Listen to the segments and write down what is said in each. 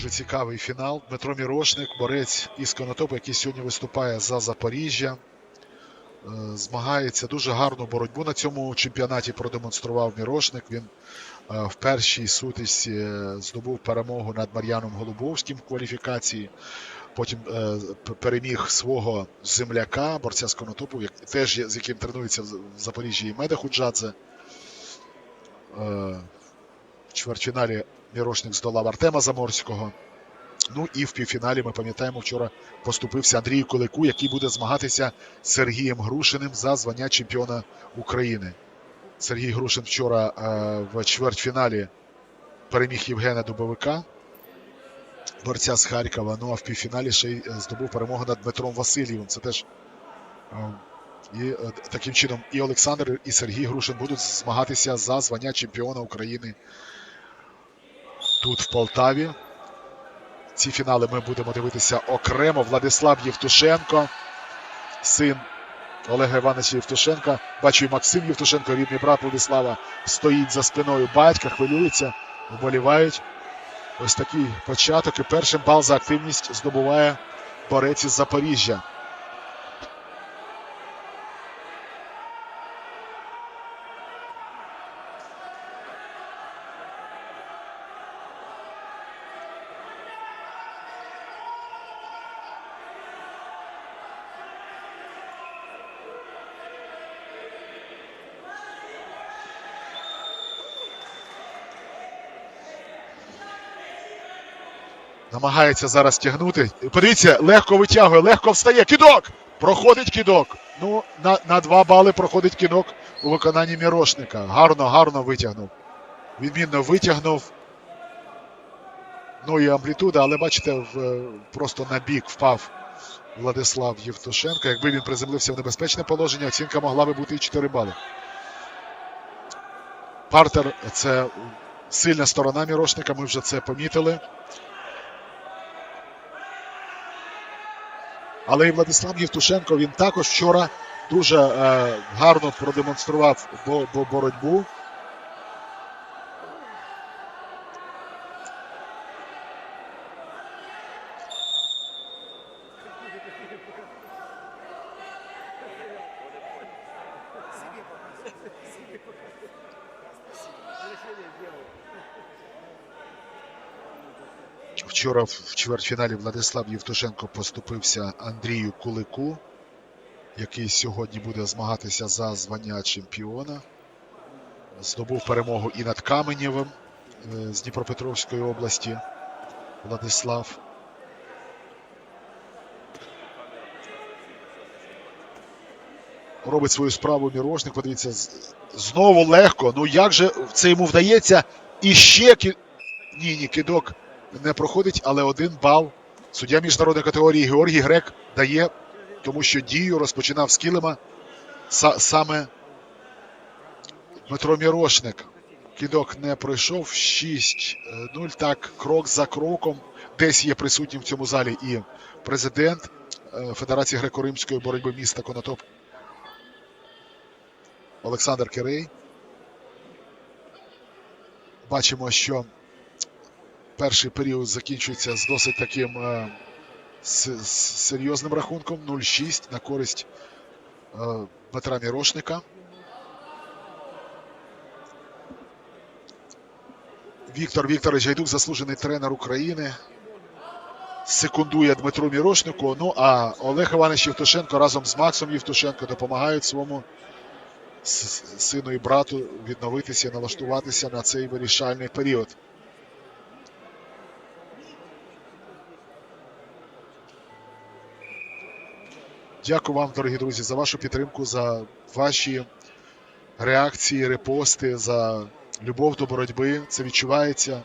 Дуже цікавий фінал. Дмитро Мірошник, борець із Конотопа, який сьогодні виступає за Запоріжжя. Е, Змагається дуже гарну боротьбу на цьому чемпіонаті. Продемонстрував Мірошник. Він е, в першій сутичці е, здобув перемогу над Мар'яном Голубовським в кваліфікації. Потім переміг свого земляка, борця з Конотопу, теж з яким тренується в Запоріжжі і Меда Худжадзе. В чвертьфіналі Мірошник здолав Артема Заморського. Ну і в півфіналі ми пам'ятаємо, вчора поступився Андрію Кулику, який буде змагатися з Сергієм Грушиним за звання чемпіона України. Сергій Грушин вчора е, в чвертьфіналі переміг Євгена Дубовика, борця з Харкова. Ну а в півфіналі ще й е, здобув перемогу над Дмитром Васильєвим. Це теж е, і таким чином і Олександр, і Сергій Грушин будуть змагатися за звання чемпіона України тут в Полтаві. Ці фінали ми будемо дивитися окремо. Владислав Євтушенко, син Олега Івановича Євтушенка. Бачу, і Максим Євтушенко, рідний брат Владислава, стоїть за спиною батька, хвилюється, вболівають. Ось такий початок. І першим бал за активність здобуває борець із Запоріжжя. Намагається зараз тягнути. Подивіться, легко витягує, легко встає. Кидок! Проходить кидок. Ну, на, на два бали проходить кидок у виконанні Мірошника. Гарно, гарно витягнув. Відмінно витягнув. Ну і амплітуда, але бачите, в, просто на бік впав Владислав Євтушенко. Якби він приземлився в небезпечне положення, оцінка могла би бути і 4 бали. Партер це сильна сторона Мірошника, ми вже це помітили. Але і Владислав Євтушенко він також вчора дуже е, гарно продемонстрував бо, бо боротьбу. Вчора в чвертьфіналі Владислав Євтушенко поступився Андрію Кулику, який сьогодні буде змагатися за звання чемпіона. Здобув перемогу і над Каменєвим е, з Дніпропетровської області. Владислав. Робить свою справу Мірошник. Подивіться, знову легко. Ну як же це йому вдається? І ще кі... ні, ні, кидок не проходить, але один бал. Суддя міжнародної категорії Георгій Грек дає, тому що дію розпочинав з килима са- саме Дмитро Мірошник. Кидок не пройшов. 6-0. Так, крок за кроком. Десь є присутнім в цьому залі і президент е, Федерації греко-римської боротьби міста Конотоп Олександр Кирей. Бачимо, що перший період закінчується з досить таким е, с- с- серйозним рахунком 0-6 на користь е, Дмитра Мірошника. Віктор Вікторович Гайдук, заслужений тренер України. Секундує Дмитру Мірошнику. Ну а Олег Іванович Євтушенко разом з Максом Євтушенко допомагають своєму сину і брату відновитися і налаштуватися на цей вирішальний період. Дякую вам, дорогі друзі, за вашу підтримку, за ваші реакції, репости, за любов до боротьби. Це відчувається.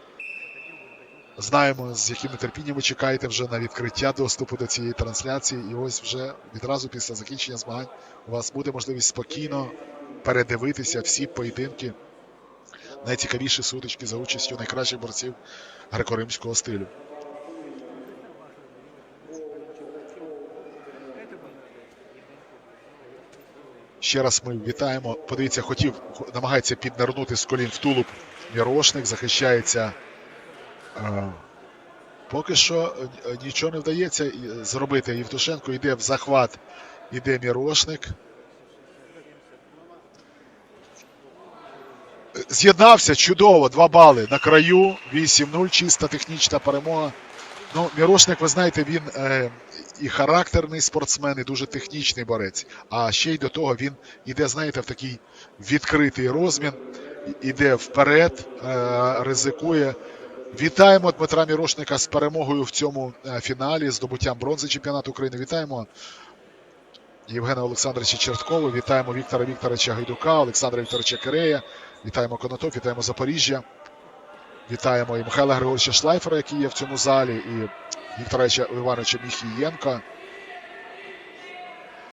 Знаємо, з яким нетерпінням ви чекаєте вже на відкриття доступу до цієї трансляції. І ось вже відразу після закінчення змагань у вас буде можливість спокійно передивитися всі поєдинки, найцікавіші сутички за участю найкращих борців греко-римського стилю. Ще раз ми вітаємо. Подивіться, хотів, намагається піднирнути з колін в тулуб Мірошник, захищається е, Поки що е, нічого не вдається зробити. Євтушенко йде в захват, іде Мірошник. З'єднався чудово, два бали на краю, 8-0, чиста технічна перемога. Ну, Мірошник, ви знаєте, він е, і характерний спортсмен, і дуже технічний борець. А ще й до того він іде, знаєте, в такий відкритий розмін, іде вперед, е, ризикує. Вітаємо Дмитра Мірошника з перемогою в цьому е, фіналі, здобуттям бронзи чемпіонату України. Вітаємо Євгена Олександровича Черткова, вітаємо Віктора Вікторовича Гайдука, Олександра Вікторовича Кирея, вітаємо Конотоп, вітаємо Запоріжжя. Вітаємо і Михайла Григоровича Шлайфера, який є в цьому залі, і Віктора Івановича Міхієнка.